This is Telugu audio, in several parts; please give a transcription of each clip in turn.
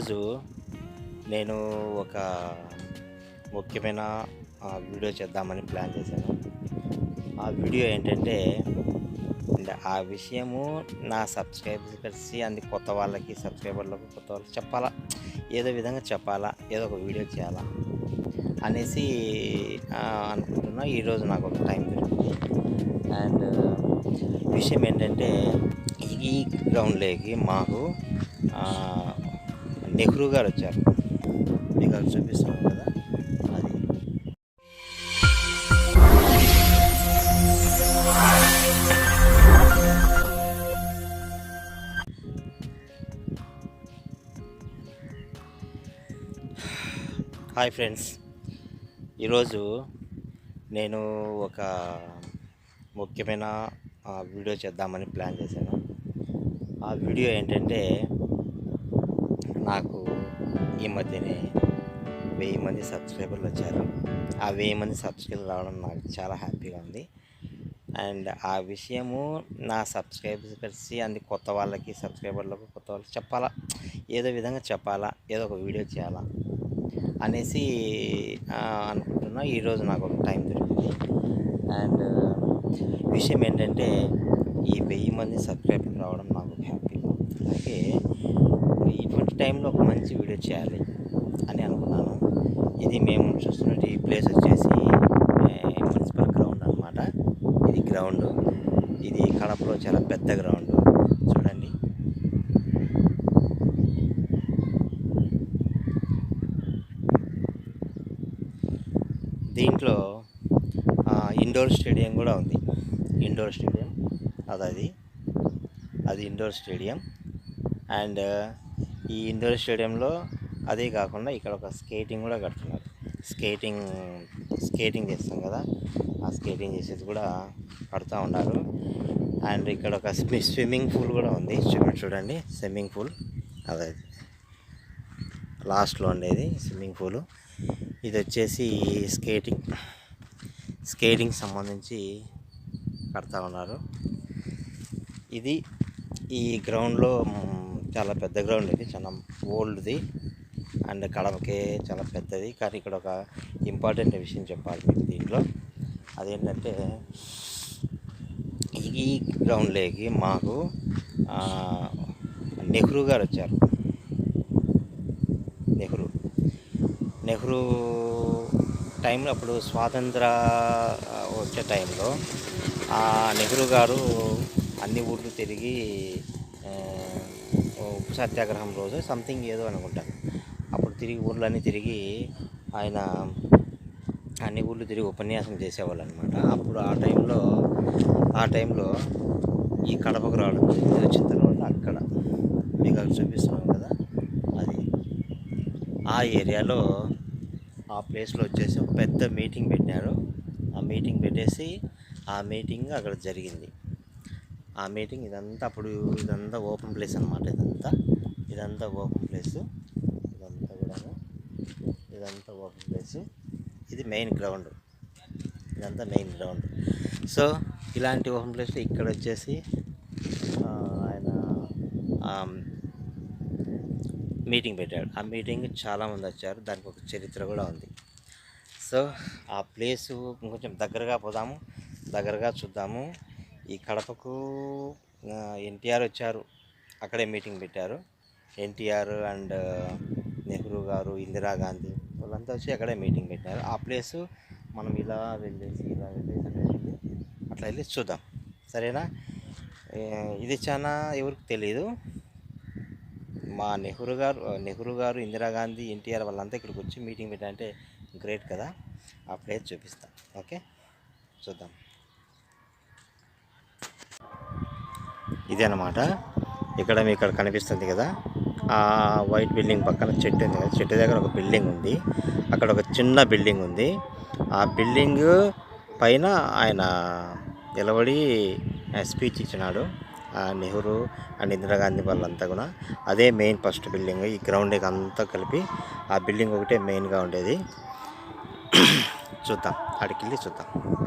ఈరోజు నేను ఒక ముఖ్యమైన ఆ, వీడియో చేద్దామని ప్లాన్ చేశాను. ఆ వీడియో ఏంటంటే అంటే ఆ విషయము నా సబ్స్క్రైబర్స్కి అంది కొత్త వాళ్ళకి సబ్స్క్రైబర్లకు కొత్త వాళ్ళకి చెప్పాలా? ఏదో విధంగా చెప్పాలా? ఏదో ఒక వీడియో చేయాలా? అనేసి అనుకుంటున్నా. ఈరోజు నాకు ఒక టైం దొరికింది. అండ్ విషయం ఏంటంటే ఈ గ్రౌండ్లోకి మాకు నెహ్రూ గారు వచ్చారు మీకు అది చూపిస్తున్నాను కదా. అది. Hi friends. ఈరోజు నేను ఒక ముఖ్యమైన ఆ, వీడియో చేద్దామని ప్లాన్ చేశాను. ఆ వీడియో ఏంటంటే నాకు ఈ మధ్యనే వెయ్యి మంది సబ్స్క్రైబర్లు వచ్చారు. ఆ వెయ్యి మంది సబ్స్క్రైబర్లు రావడం నాకు చాలా హ్యాపీగా ఉంది. అండ్ ఆ విషయము నా సబ్స్క్రైబర్స్ అంది కొత్త వాళ్ళకి సబ్స్క్రైబర్లకు కొత్త వాళ్ళకి చెప్పాలా? ఏదో విధంగా చెప్పాలా? ఏదో ఒక వీడియో చేయాలా? అనేసి అనుకుంటున్నా. ఈరోజు నాకు ఒక టైం దొరికింది. అండ్ విషయం ఏంటంటే ఈ వెయ్యి మంది సబ్స్క్రైబర్లు రావడం నాకు హ్యాపీ అలాగే టైంలో ఒక మంచి వీడియో చేయాలి అని అనుకున్నాను. ఇది మేము చూస్తున్నట్టు ఈ ప్లేస్ వచ్చేసి మున్సిపల్ గ్రౌండ్ అనమాట ఇది గ్రౌండ్. ఇది కడపలో చాలా పెద్ద గ్రౌండ్. చూడండి. దీంట్లో ఇండోర్ స్టేడియం కూడా ఉంది. Indoor stadium. అది అది ఇండోర్ స్టేడియం. అండ్ ఈ ఇండోర్ స్టేడియంలో అదే కాకుండా ఇక్కడ ఒక స్కేటింగ్ కూడా కడుతున్నారు. స్కేటింగ్ స్కేటింగ్ చేస్తాం కదా ఆ స్కేటింగ్ చేసేది కూడా కడుతూ ఉన్నారు. అండ్ ఇక్కడ ఒక స్వి- స్విమ్మింగ్ పూల్ కూడా ఉంది. చూడండి చూడండి స్విమ్మింగ్ పూల్. అదే లాస్ట్లో ఉండేది స్విమ్మింగ్ పూల్. ఇది వచ్చేసి స్కేటింగ్ స్కేటింగ్ సంబంధించి కడతా ఉన్నారు. ఇది ఈ గ్రౌండ్లో చాలా పెద్ద గ్రౌండ్ ఇది చాలా ఓల్డ్ది అండ్ కడపకే చాలా పెద్దది. కానీ ఇక్కడ ఒక ఇంపార్టెంట్ విషయం చెప్పాలి మీకు దీంట్లో. అదేంటంటే ఈ గ్రౌండ్లోకి మాకు నెహ్రూ గారు వచ్చారు. నెహ్రూ. నెహ్రూ టైంలో అప్పుడు స్వాతంత్ర వచ్చే టైంలో ఆ నెహ్రూ గారు అన్ని ఊర్లు తిరిగి ఉప్పు సత్యాగ్రహం రోజు సంథింగ్ ఏదో అనుకుంటాను అప్పుడు తిరిగి ఊర్లన్నీ తిరిగి ఆయన అన్ని ఊళ్ళు తిరిగి ఉపన్యాసం చేసేవాళ్ళు అనమాట అప్పుడు ఆ టైంలో ఆ టైంలో ఈ కడపకు రావడం జరిగింది. వచ్చిన తర్వాత అక్కడ మీకు అక్కడ చూపిస్తున్నాం కదా అది. ఆ ఏరియాలో ఆ ప్లేస్లో వచ్చేసి ఒక పెద్ద మీటింగ్ పెట్టారు. ఆ మీటింగ్ పెట్టేసి ఆ మీటింగ్ అక్కడ జరిగింది. ఆ మీటింగ్ ఇదంతా అప్పుడు ఇదంతా ఓపెన్ ప్లేస్ అనమాట ఇదంతా. ఇదంతా ఓపెన్ ప్లేస్. ఇదంతా కూడా ఇదంతా ఓపెన్ ప్లేస్. ఇది మెయిన్ గ్రౌండ్. ఇదంతా మెయిన్ గ్రౌండ్. సో ఇలాంటి ఓపెన్ ప్లేస్లో ఇక్కడ వచ్చేసి ఆయన మీటింగ్ పెట్టాడు. ఆ మీటింగ్ చాలామంది వచ్చారు. దానికి ఒక చరిత్ర కూడా ఉంది. సో ఆ ప్లేసు కొంచెం దగ్గరగా పోదాము. దగ్గరగా చూద్దాము. ఈ కడపకు ఎన్టీఆర్ వచ్చారు. అక్కడే మీటింగ్ పెట్టారు. ఎన్టీఆర్ అండ్ నెహ్రూ గారు ఇందిరాగాంధీ వాళ్ళంతా వచ్చి అక్కడే మీటింగ్ పెట్టారు ఆ ప్లేసు మనం ఇలా వెళ్ళేసి ఇలా వెళ్ళేసి అట్లా వెళ్ళి అట్లా వెళ్ళి చూద్దాం. సరేనా? ఇది చాలా ఎవరికి తెలియదు మా నెహ్రూ గారు నెహ్రూ గారు ఇందిరాగాంధీ ఎన్టీఆర్ వాళ్ళంతా ఇక్కడికి వచ్చి మీటింగ్ పెట్టారంటే గ్రేట్ కదా. ఆ ప్లేస్ చూపిస్తాం. ఓకే? చూద్దాం. ఇదే అన్నమాట ఇక్కడ మీకు ఇక్కడ కనిపిస్తుంది కదా. ఆ వైట్ బిల్డింగ్ పక్కన చెట్టు ఉంది కదా. చెట్టు దగ్గర ఒక బిల్డింగ్ ఉంది. అక్కడ ఒక చిన్న బిల్డింగ్ ఉంది. ఆ బిల్డింగ్ పైన ఆయన నిలబడి స్పీచ్ ఇచ్చినాడు. ఆ నెహ్రూ అండ్ ఇందిరాగాంధీ వాళ్ళంతా కూడా. అదే మెయిన్ ఫస్ట్ బిల్డింగ్. ఈ గ్రౌండ్ అంతా కలిపి ఆ బిల్డింగ్ ఒకటే మెయిన్గా ఉండేది. చూద్దాం. అక్కడికి వెళ్ళి చూద్దాం.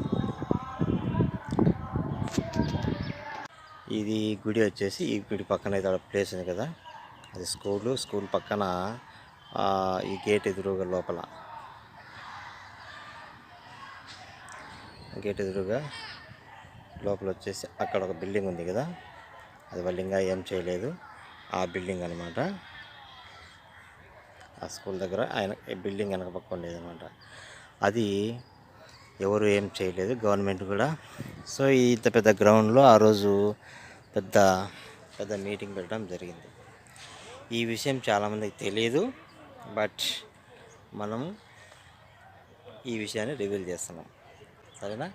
ఇది గుడి వచ్చేసి ఈ గుడి పక్కన అయితే ప్లేస్ ఉంది కదా. అది స్కూలు స్కూల్ పక్కన ఈ గేట్ ఎదురుగా లోపల. గేట్ ఎదురుగా లోపల వచ్చేసి అక్కడ ఒక బిల్డింగ్ ఉంది కదా. అది వాళ్ళు ఇంకా ఏం చేయలేదు. ఆ బిల్డింగ్ అనమాట ఆ స్కూల్ దగ్గర ఆయన బిల్డింగ్ వెనక పక్క ఉండేదనమాట అది ఎవరు ఏం చేయలేదు గవర్నమెంట్ కూడా. సో ఈ ఇంత పెద్ద గ్రౌండ్లో ఆ రోజు పెద్ద పెద్ద మీటింగ్ పెట్టడం జరిగింది. ఈ విషయం చాలామందికి తెలియదు బట్ మనం ఈ విషయాన్ని రివీల్ చేస్తున్నాం. సరేనా?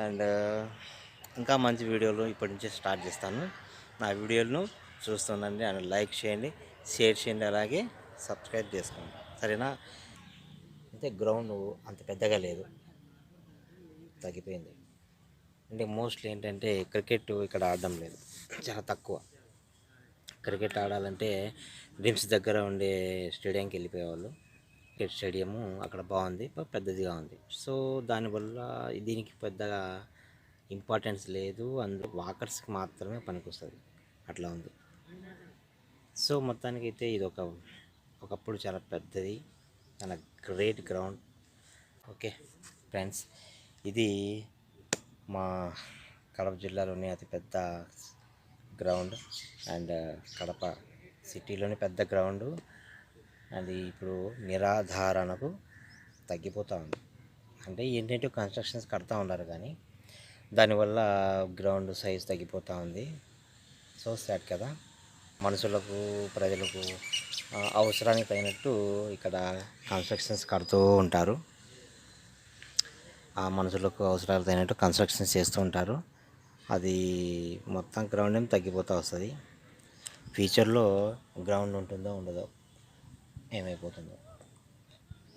అండ్ ఇంకా మంచి వీడియోలు ఇప్పటి నుంచే స్టార్ట్ చేస్తాను. నా వీడియోలను చూస్తుండండి అండ్ లైక్ చేయండి షేర్ చేయండి అలాగే సబ్స్క్రైబ్ చేసుకోండి. సరేనా? అయితే గ్రౌండ్ అంత పెద్దగా లేదు. తగ్గిపోయింది. అంటే మోస్ట్లీ ఏంటంటే క్రికెట్ ఇక్కడ ఆడడం లేదు. చాలా తక్కువ. క్రికెట్ ఆడాలంటే రిమ్స్ దగ్గర ఉండే స్టేడియంకి వెళ్ళిపోయేవాళ్ళు. క్రికెట్ స్టేడియము అక్కడ బాగుంది పెద్దదిగా ఉంది. సో దానివల్ల దీనికి పెద్దగా ఇంపార్టెన్స్ లేదు. అందు వాకర్స్కి మాత్రమే పనికొస్తుంది. అట్లా ఉంది. సో మొత్తానికి అయితే ఇది ఒక ఒకప్పుడు చాలా పెద్దది. చాలా గ్రేట్ గ్రౌండ్. Okay friends. ఇది మా కడప జిల్లాలోని అతిపెద్ద గ్రౌండ్ అండ్ కడప సిటీలోని పెద్ద గ్రౌండ్. అది ఇప్పుడు నిరాధారణకు తగ్గిపోతూ ఉంది. అంటే ఏంటంటే కన్స్ట్రక్షన్స్ కడతా ఉన్నారు కానీ దానివల్ల గ్రౌండ్ సైజ్ తగ్గిపోతూ ఉంది. సో సాడ్ కదా. మనుషులకు ప్రజలకు అవసరానికి తగినట్టు ఇక్కడ కన్స్ట్రక్షన్స్ కడుతూ ఉంటారు. ఆ మనుషులకు అవసరాలు తగినట్టు కన్స్ట్రక్షన్ చేస్తూ ఉంటారు. అది మొత్తం గ్రౌండ్ ఏం తగ్గిపోతూ వస్తుంది. ఫ్యూచర్లో గ్రౌండ్ ఉంటుందో ఉండదో ఏమైపోతుందో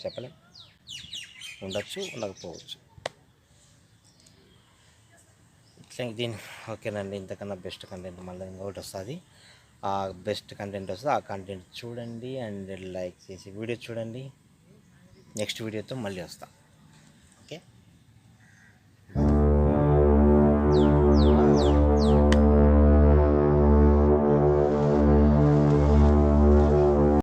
చెప్పలేం. ఉండొచ్చు ఉండకపోవచ్చు. ఇట్లా దీని ఓకేనండి ఇంతకన్నా బెస్ట్ కంటెంట్ మళ్ళీ ఇంకొకటి వస్తుంది. ఆ బెస్ట్ కంటెంట్ వస్తుంది ఆ కంటెంట్ చూడండి అండ్ లైక్ చేసి వీడియో చూడండి. నెక్స్ట్ వీడియోతో మళ్ళీ వస్తాను